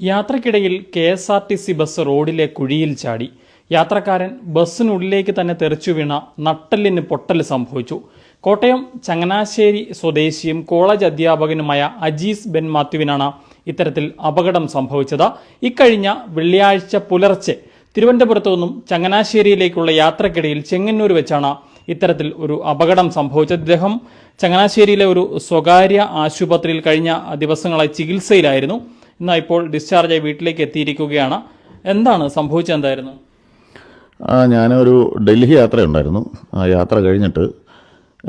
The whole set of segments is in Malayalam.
യാത്രക്കിടയിൽ K S R T C bus റോഡിലെ കുഴിയിൽ ചാടി. യാത്രക്കാരൻ ബസ്സിനുള്ളിലേക്ക് തന്നെ തെറിച്ചു വീണ നട്ടലിന് പൊട്ടൽ സംഭവിച്ചു. കോട്ടയം ചങ്ങനാശ്ശേരി സ്വദേശിയും കോളേജ് അധ്യാപകനുമായ അജീസ് ബെൻ മാത്യുവിനാണ് ഇത്തരത്തിൽ അപകടം സംഭവിച്ചത്. ഇക്കഴിഞ്ഞ വെള്ളിയാഴ്ച പുലർച്ചെ തിരുവനന്തപുരത്തു നിന്നും ചങ്ങനാശ്ശേരിയിലേക്കുള്ള യാത്രക്കിടയിൽ ചെങ്ങന്നൂർ വെച്ചാണ് ഇത്തരത്തിൽ ഒരു അപകടം സംഭവിച്ചത്. ഇദ്ദേഹം ചങ്ങനാശ്ശേരിയിലെ ഒരു സ്വകാര്യ ആശുപത്രിയിൽ കഴിഞ്ഞ ദിവസങ്ങളായി ചികിത്സയിലായിരുന്നു. എന്നാൽ ഇപ്പോൾ ഡിസ്ചാർജായി വീട്ടിലേക്ക് എത്തിയിരിക്കുകയാണ്. എന്താണ് സംഭവിച്ചെന്തായിരുന്നു ഞാനൊരു ഡൽഹി യാത്രയുണ്ടായിരുന്നു. ആ യാത്ര കഴിഞ്ഞിട്ട്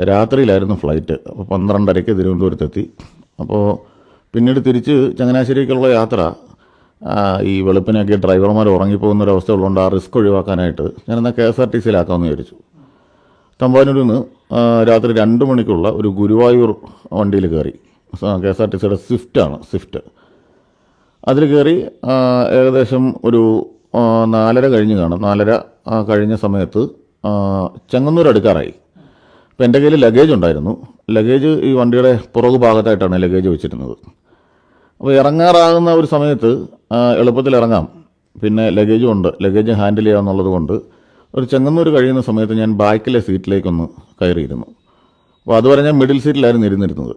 രാത്രിയിലായിരുന്നു ഫ്ലൈറ്റ് അപ്പോൾ പന്ത്രണ്ടരയ്ക്ക് തിരുവനന്തപുരത്തെത്തി. അപ്പോൾ പിന്നീട് തിരിച്ച് ചങ്ങനാശ്ശേരിക്കുള്ള യാത്ര ഈ വെളുപ്പിനൊക്കെ ഡ്രൈവർമാർ ഉറങ്ങിപ്പോകുന്ന ഒരു അവസ്ഥ ഉള്ളതുകൊണ്ട് ആ റിസ്ക് ഒഴിവാക്കാനായിട്ട് ഞാനെന്നാൽ കെ എസ് ആർ ടി സിയിലാക്കാമെന്ന് വിചാരിച്ചു. തമ്പാനൂരിൽ നിന്ന് രാത്രി രണ്ട് മണിക്കുള്ള ഒരു ഗുരുവായൂർ വണ്ടിയിൽ കയറി. കെ എസ് ആർ ടി സിയുടെ സ്വിഫ്റ്റാണ് സ്വിഫ്റ്റ്. അതിൽ കയറി ഏകദേശം ഒരു നാലര കഴിഞ്ഞ് കാണും. നാലര കഴിഞ്ഞ സമയത്ത് ചെങ്ങന്നൂർ അടുക്കാറായി. അപ്പോൾ എന്റെ കയ്യിൽ ലഗേജ് ഉണ്ടായിരുന്നു. ലഗേജ് ഈ വണ്ടിയുടെ പുറകു ഭാഗത്തായിട്ടാണ് ലഗേജ് വെച്ചിരുന്നത്. അപ്പോൾ ഇറങ്ങാറാകുന്ന ഒരു സമയത്ത് എളുപ്പത്തിൽ ഇറങ്ങാം. പിന്നെ ലഗേജും ഉണ്ട്. ലഗേജ് ഹാൻഡിൽ ചെയ്യാമെന്നുള്ളത് കൊണ്ട് ഒരു ചെങ്ങന്നൂർ കഴിയുന്ന സമയത്ത് ഞാൻ ബാക്കിലെ സീറ്റിലേക്കൊന്ന് കയറിയിരുന്നു. അപ്പോൾ അതുവരെ ഞാൻ മിഡിൽ സീറ്റിലായിരുന്നു ഇരുന്നിരുന്നത്.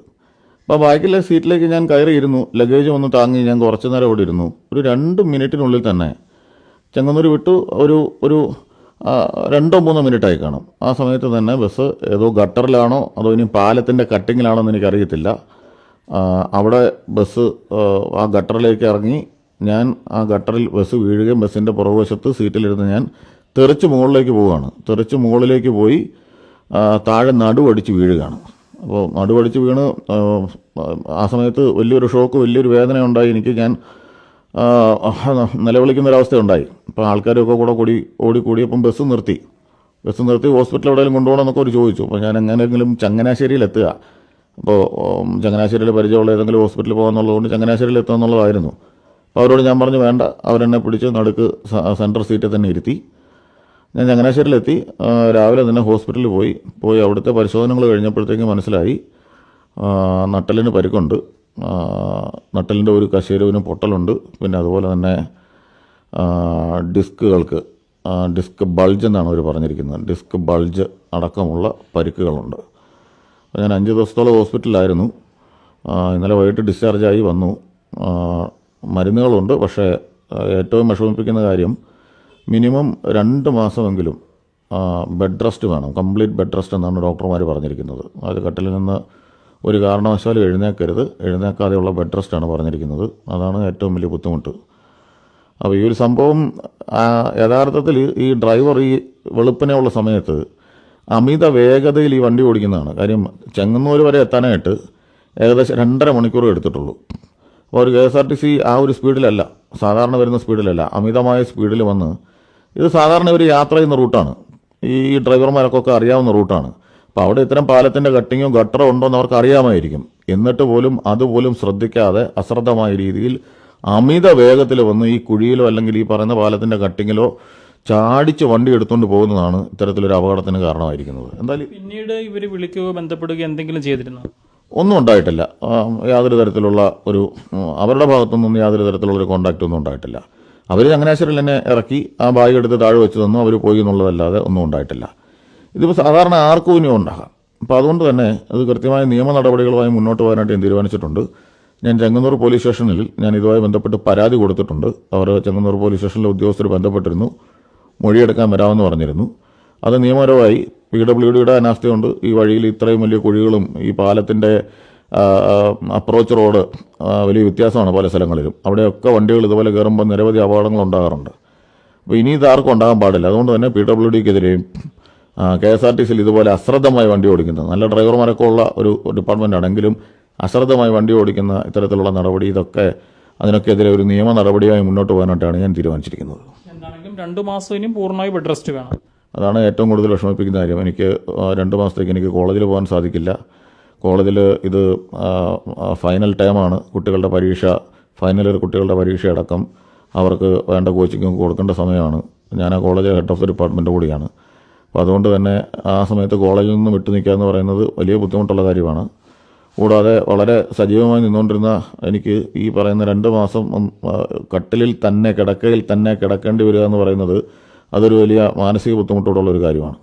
അപ്പോൾ ബാക്കിലെ സീറ്റിലേക്ക് ഞാൻ കയറിയിരുന്നു. ലഗേജ് ഒന്ന് താങ്ങി. ഞാൻ കുറച്ച് നേരം അവിടെ ഇരുന്നു. ഒരു രണ്ട് മിനിറ്റിനുള്ളിൽ തന്നെ ചെങ്ങന്നൂർ വിട്ടു. ഒരു ഒരു രണ്ടോ മൂന്നോ മിനിറ്റായി കാണും. ആ സമയത്ത് തന്നെ ബസ് ഏതോ ഗട്ടറിലാണോ അതോ ഇനി പാലത്തിന്റെ കട്ടിങ്ങിലാണോ എന്ന് എനിക്കറിയത്തില്ല അവിടെ ബസ് ആ, ഗട്ടറിലേക്ക് ഇറങ്ങി. ഞാൻ ആ ഗട്ടറിൽ ബസ് വീഴുകയും ബസ്സിന്റെ പുറകുവശത്ത് സീറ്റിലിരുന്ന് ഞാൻ തെറിച്ച് മുകളിലേക്ക് പോവുകയാണ്. തെറിച്ച് മുകളിലേക്ക് പോയി താഴെ നടുവടിച്ച് വീഴുകയാണ്. അപ്പോൾ നടുവടിച്ച് വീണ് ആ, സമയത്ത് വലിയൊരു ഷോക്ക് വലിയൊരു വേദന ഉണ്ടായി. എനിക്ക് ഞാൻ നിലവിളിക്കുന്നൊരവസ്ഥയുണ്ടായി അപ്പോൾ ആൾക്കാരൊക്കെ കൂടെ കൂടി ഓടിക്കൂടിയപ്പം ബസ് നിർത്തി. ബസ് നിർത്തി ഹോസ്പിറ്റലിൽ എവിടെയെങ്കിലും കൊണ്ടുപോകണമെന്നൊക്കെ അവർ ചോദിച്ചു. അപ്പോൾ ഞാൻ എങ്ങനെയെങ്കിലും ചങ്ങനാശ്ശേരിയിൽ എത്തുക അപ്പോൾ ചങ്ങനാശ്ശേരിയിൽ പരിചയമുള്ള ഏതെങ്കിലും ഹോസ്പിറ്റലിൽ പോകാമെന്നുള്ളതുകൊണ്ട് ചങ്ങനാശ്ശേരിയിൽ എത്തുക എന്നുള്ളതായിരുന്നു. അപ്പോൾ അവരോട് ഞാൻ പറഞ്ഞു വേണ്ട അവരെന്നെ പിടിച്ച് നടുക്ക് സെൻട്രൽ സീറ്റിൽ തന്നെ ഇരുത്തി. ഞാൻ ചങ്ങനാശ്ശേരിയിലെത്തി രാവിലെ തന്നെ ഹോസ്പിറ്റലിൽ പോയി. പോയി അവിടുത്തെ പരിശോധനകൾ കഴിഞ്ഞപ്പോഴത്തേക്ക് മനസ്സിലായി. നട്ടലിന് പരിക്കുണ്ട്. നട്ടലിന്റെ ഒരു കശേരവിന് പൊട്ടലുണ്ട്. പിന്നെ അതുപോലെ തന്നെ ഡിസ്കുകൾക്ക് ഡിസ്ക് ബൾജ് എന്നാണ് അവർ പറഞ്ഞിരിക്കുന്നത്. ഡിസ്ക് ബൾജ് അടക്കമുള്ള പരിക്കുകളുണ്ട്. അപ്പോൾ ഞാൻ അഞ്ച് ദിവസത്തോളം ഹോസ്പിറ്റലിലായിരുന്നു. ഇന്നലെ വൈകിട്ട് ഡിസ്ചാർജായി വന്നു. മരുന്നുകളുണ്ട്. പക്ഷേ ഏറ്റവും വിഷമിപ്പിക്കുന്ന കാര്യം മിനിമം രണ്ട് മാസമെങ്കിലും ബെഡ് റെസ്റ്റ് വേണം. കംപ്ലീറ്റ് ബെഡ് റെസ്റ്റ് എന്നാണ് ഡോക്ടർമാർ പറഞ്ഞിരിക്കുന്നത്. അത് കട്ടിലിൽ നിന്ന് ഒരു കാരണവശാലും എഴുന്നേക്കരുത്. എഴുന്നേക്കാതെയുള്ള ബെഡ് റെസ്റ്റാണ് പറഞ്ഞിരിക്കുന്നത്. അതാണ് ഏറ്റവും വലിയ ബുദ്ധിമുട്ട്. അപ്പോൾ ഈ ഒരു സംഭവം യഥാർത്ഥത്തിൽ ഈ ഡ്രൈവർ ഈ വെളുപ്പിനെയുള്ള സമയത്ത് അമിത വേഗതയിൽ ഈ വണ്ടി ഓടിക്കുന്നതാണ്. കാര്യം ചെങ്ങന്നൂർ വരെ എത്താനായിട്ട് ഏകദേശം രണ്ടര മണിക്കൂർ എടുത്തിട്ടുള്ളൂ. അപ്പോൾ ഒരു K S R T C ആ ഒരു സ്പീഡിലല്ല സാധാരണ വരുന്ന സ്പീഡിലല്ല അമിതമായ സ്പീഡിൽ വന്ന് ഇത് സാധാരണ ഒരു യാത്ര ചെയ്യുന്ന റൂട്ടാണ്. ഈ ഡ്രൈവർമാർക്കൊക്കെ അറിയാവുന്ന റൂട്ടാണ്. അപ്പോൾ അവിടെ ഇത്തരം പാലത്തിന്റെ കട്ടിങ്ങോ ഗട്ടറും ഉണ്ടോ എന്ന് അവർക്ക് അറിയാമായിരിക്കും. എന്നിട്ട് പോലും അതുപോലും ശ്രദ്ധിക്കാതെ അശ്രദ്ധമായ രീതിയിൽ അമിത വേഗത്തിൽ വന്ന് ഈ കുഴിയിലോ അല്ലെങ്കിൽ ഈ പറയുന്ന പാലത്തിന്റെ കട്ടിങ്ങിലോ ചാടിച്ച് വണ്ടി എടുത്തുകൊണ്ട് പോകുന്നതാണ് ഇത്തരത്തിലൊരു അപകടത്തിന് കാരണമായിരിക്കുന്നത്. എന്തായാലും പിന്നീട് ഇവർ വിളിക്കുകയോ ബന്ധപ്പെടുകയോ എന്തെങ്കിലും ചെയ്തിരുന്നോ? ഒന്നും ഉണ്ടായിട്ടില്ല. യാതൊരു തരത്തിലുള്ള ഒരു അവരുടെ ഭാഗത്തുനിന്നും യാതൊരു തരത്തിലുള്ള ഒരു കോണ്ടാക്റ്റ് ഒന്നും ഉണ്ടായിട്ടില്ല. അവർ ചങ്ങനാശ്വരിൽ എന്നെ ഇറക്കി ആ ബാഗ് എടുത്ത് താഴെ വെച്ച് തന്നു. അവർ പോയി എന്നുള്ളതല്ലാതെ ഒന്നും ഉണ്ടായിട്ടില്ല. ഇതിപ്പോൾ സാധാരണ ആർക്കും ഇനിയും ഉണ്ടാകാം. അപ്പോൾ അതുകൊണ്ട് തന്നെ അത് കൃത്യമായ നിയമ നടപടികളുമായി മുന്നോട്ട് പോകാനായിട്ട് ഞാൻ തീരുമാനിച്ചിട്ടുണ്ട്. ഞാൻ ചെങ്ങന്നൂർ പോലീസ് സ്റ്റേഷനിൽ ഞാൻ ഇതുമായി ബന്ധപ്പെട്ട് പരാതി കൊടുത്തിട്ടുണ്ട്. അവർ ചെങ്ങന്നൂർ പോലീസ് സ്റ്റേഷനിലെ ഉദ്യോഗസ്ഥർ ബന്ധപ്പെട്ടിരുന്നു. മൊഴിയെടുക്കാൻ വരാമെന്ന് പറഞ്ഞിരുന്നു. അത് നിയമപരമായി പി ഡബ്ല്യു ഡിയുടെ അനാസ്ഥയുണ്ട്. ഈ വഴിയിൽ ഇത്രയും വലിയ കുഴികളും ഈ പാലത്തിന്റെ അപ്രോച്ച് റോഡ് വലിയ വ്യത്യാസമാണ് പല സ്ഥലങ്ങളിലും. അവിടെയൊക്കെ വണ്ടികൾ ഇതുപോലെ കയറുമ്പോൾ നിരവധി അപകടങ്ങൾ ഉണ്ടാകാറുണ്ട്. അപ്പോൾ ഇനി ഇത് ആർക്കും ഉണ്ടാകാൻ പാടില്ല. അതുകൊണ്ട് തന്നെ പി ഡബ്ല്യു ഡിക്കെതിരെയും കെ എസ് ആർ ടി സിയിൽ ഇതുപോലെ അശ്രദ്ധമായി വണ്ടി ഓടിക്കുന്നത്. നല്ല ഡ്രൈവർമാരൊക്കെ ഉള്ള ഒരു ഡിപ്പാർട്ട്മെന്റ് ആണെങ്കിലും അശ്രദ്ധമായി വണ്ടി ഓടിക്കുന്ന ഇത്തരത്തിലുള്ള നടപടി ഇതൊക്കെ അതിനൊക്കെ അതിനൊക്കെതിരെ ഒരു നിയമ നടപടിയായി മുന്നോട്ട് പോകാനായിട്ടാണ് ഞാൻ തീരുമാനിച്ചിരിക്കുന്നത്. എന്താണെങ്കിലും രണ്ട് മാസം ഇനിയും പൂർണമായി ബെഡ് റെസ്റ്റ് വേണം. അതാണ് ഏറ്റവും കൂടുതൽ വിഷമിപ്പിക്കുന്ന കാര്യം. എനിക്ക് രണ്ട് മാസത്തേക്ക് എനിക്ക് കോളേജിൽ പോകാൻ സാധിക്കില്ല. കോളേജിൽ ഇത് ഫൈനൽ ടൈമാണ് കുട്ടികളുടെ പരീക്ഷ ഇയർ കുട്ടികളുടെ പരീക്ഷ അടക്കം അവർക്ക് വേണ്ട കോച്ചിങ് കൊടുക്കേണ്ട സമയമാണ്. ഞാൻ ആ college head of the department കൂടിയാണ്. അപ്പോൾ അതുകൊണ്ട് തന്നെ ആ സമയത്ത് കോളേജിൽ നിന്ന് വിട്ടു നിൽക്കുക എന്ന് പറയുന്നത് വലിയ ബുദ്ധിമുട്ടുള്ള കാര്യമാണ്. കൂടാതെ വളരെ സജീവമായി നിന്നുകൊണ്ടിരുന്ന എനിക്ക് ഈ പറയുന്ന രണ്ട് മാസം കട്ടിലിൽ തന്നെ കിടക്കയിൽ തന്നെ കിടക്കേണ്ടി വരിക എന്ന് പറയുന്നത് അതൊരു വലിയ മാനസിക ബുദ്ധിമുട്ടോടുള്ള ഒരു കാര്യമാണ്.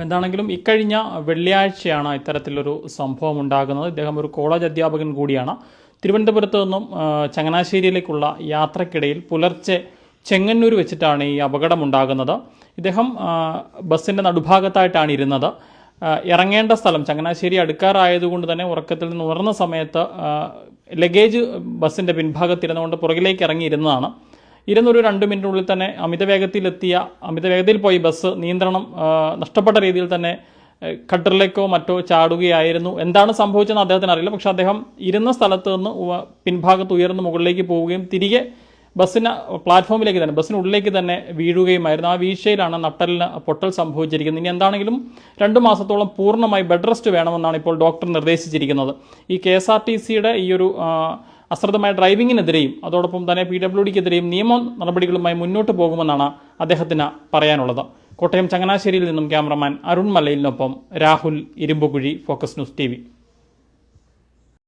എന്താണെങ്കിലും ഇക്കഴിഞ്ഞ വെള്ളിയാഴ്ചയാണ് ഇത്തരത്തിലൊരു സംഭവം ഉണ്ടാകുന്നത്. ഇദ്ദേഹം ഒരു കോളേജ് അധ്യാപകൻ കൂടിയാണ്. തിരുവനന്തപുരത്ത് നിന്നും ചങ്ങനാശ്ശേരിയിലേക്കുള്ള യാത്രക്കിടയിൽ പുലർച്ചെ ചെങ്ങന്നൂർ വെച്ചിട്ടാണ് ഈ അപകടമുണ്ടാകുന്നത്. ഇദ്ദേഹം ബസ്സിന്റെ നടുഭാഗത്തായിട്ടാണ് ഇരുന്നത്. ഇറങ്ങേണ്ട സ്ഥലം ചങ്ങനാശ്ശേരി അടുക്കാറായതുകൊണ്ട് തന്നെ ഉറക്കത്തിൽ നിന്ന് ഉണർന്ന സമയത്ത് ലഗേജ് ബസ്സിന്റെ പിൻഭാഗത്തിരുന്നുകൊണ്ട് പുറകിലേക്ക് ഇറങ്ങിയിരുന്നതാണ്. ഇരുന്നൊരു രണ്ട് മിനിറ്റിനുള്ളിൽ തന്നെ അമിത വേഗത്തിലെത്തിയ അമിത വേഗതയിൽ പോയി ബസ് നിയന്ത്രണം നഷ്ടപ്പെട്ട രീതിയിൽ തന്നെ ഖട്ടറിലേക്കോ മറ്റോ ചാടുകയായിരുന്നു. എന്താണ് സംഭവിച്ചതെന്ന് അദ്ദേഹത്തിന് അറിയില്ല. പക്ഷെ അദ്ദേഹം ഇരുന്ന സ്ഥലത്ത് നിന്ന് പിൻഭാഗത്ത് ഉയർന്ന് മുകളിലേക്ക് പോവുകയും തിരികെ ബസ്സിന് പ്ലാറ്റ്ഫോമിലേക്ക് തന്നെ ബസ്സിനുള്ളിലേക്ക് തന്നെ വീഴുകയുമായിരുന്നു. ആ വീഴ്ചയിലാണ് നട്ടലിന് പൊട്ടൽ സംഭവിച്ചിരിക്കുന്നത്. ഇനി എന്താണെങ്കിലും രണ്ട് മാസത്തോളം പൂർണമായി ബെഡ് റെസ്റ്റ് വേണമെന്നാണ് ഇപ്പോൾ ഡോക്ടർ നിർദ്ദേശിച്ചിരിക്കുന്നത്. ഈ കെ എസ് ആർ ടി സിയുടെ ഈ ഒരു അശ്രദ്ധമായ ഡ്രൈവിങ്ങിനെതിരെയും അതോടൊപ്പം തന്നെ പി ഡബ്ല്യു ഡിക്കെതിരെയും നിയമ നടപടികളുമായി മുന്നോട്ട് പോകുമെന്നാണ് അദ്ദേഹത്തിന് പറയാനുള്ളത്. കോട്ടയം ചങ്ങനാശ്ശേരിയിൽ നിന്നും cameraman Arun മലയിലിനൊപ്പം Rahul Irumbukuzhi focus news T